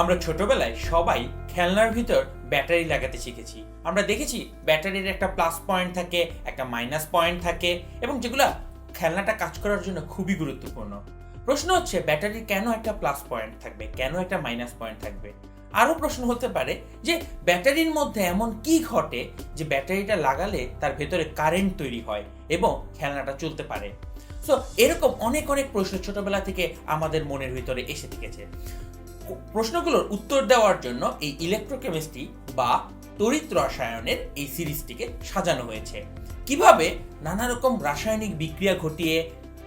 আমরা ছোটবেলায় সবাই খেলনার ভিতর ব্যাটারি লাগাতে শিখেছি। আমরা দেখেছি ব্যাটারির একটা প্লাস পয়েন্ট থাকে, একটা মাইনাস পয়েন্ট থাকে এবং যেগুলো খেলনাটা কাজ করার জন্য খুবই গুরুত্বপূর্ণ। প্রশ্ন হচ্ছে, ব্যাটারির কেন একটা প্লাস পয়েন্ট থাকবে? কেন একটা মাইনাস পয়েন্ট থাকবে? আরও প্রশ্ন হতে পারে যে, ব্যাটারির মধ্যে এমন কি ঘটে যে ব্যাটারিটা লাগালে তার ভেতরে কারেন্ট তৈরি হয় এবং খেলনাটা চলতে পারে? সো এরকম অনেক অনেক প্রশ্ন ছোটবেলা থেকে আমাদের মনের ভিতরে এসে থেকেছে। প্রশ্নগুলোর উত্তর দেওয়ার জন্য এই ইলেকট্রোকেমিস্ট্রি বা তড়িৎ রসায়নের এই সিরিজটিকে সাজানো হয়েছে। কীভাবে নানা রকম রাসায়নিক বিক্রিয়া ঘটিয়ে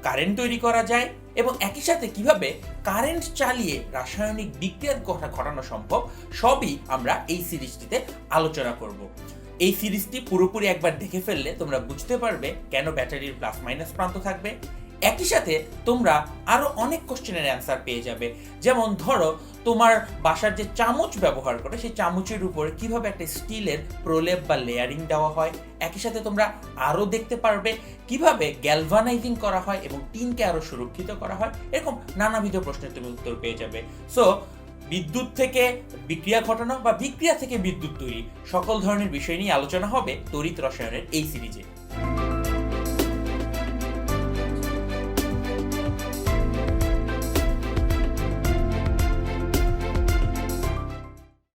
কারেন্ট তৈরি করা যায় এবং একই সাথে কীভাবে কারেন্ট চালিয়ে রাসায়নিক বিক্রিয়ার কথা ঘটানো সম্ভব, সবই আমরা এই সিরিজটিতে আলোচনা করব। এই সিরিজটি পুরোপুরি একবার দেখে ফেললে তোমরা বুঝতে পারবে কেন ব্যাটারির প্লাস মাইনাস প্রান্ত থাকবে একই সাথে তোমরা আরও অনেক কোশ্চেনের অ্যান্সার পেয়ে যাবে। যেমন ধরো, তোমার বাসার যে চামচ ব্যবহার করে, সেই চামচের উপরে কীভাবে একটা স্টিলের প্রলেপ বা লেয়ারিং দেওয়া হয়, একই সাথে তোমরা আরও দেখতে পারবে কীভাবে গ্যালভানাইজিং করা হয় এবং টিনকে আরও সুরক্ষিত করা হয়, এরকম নানাবিধ প্রশ্নের তুমি উত্তর পেয়ে যাবে। সো বিদ্যুৎ থেকে বিক্রিয়া ঘটানো বা বিক্রিয়া থেকে বিদ্যুৎ তৈরি, সকল ধরনের বিষয় নিয়ে আলোচনা হবে তড়িৎ রসায়নের এই সিরিজে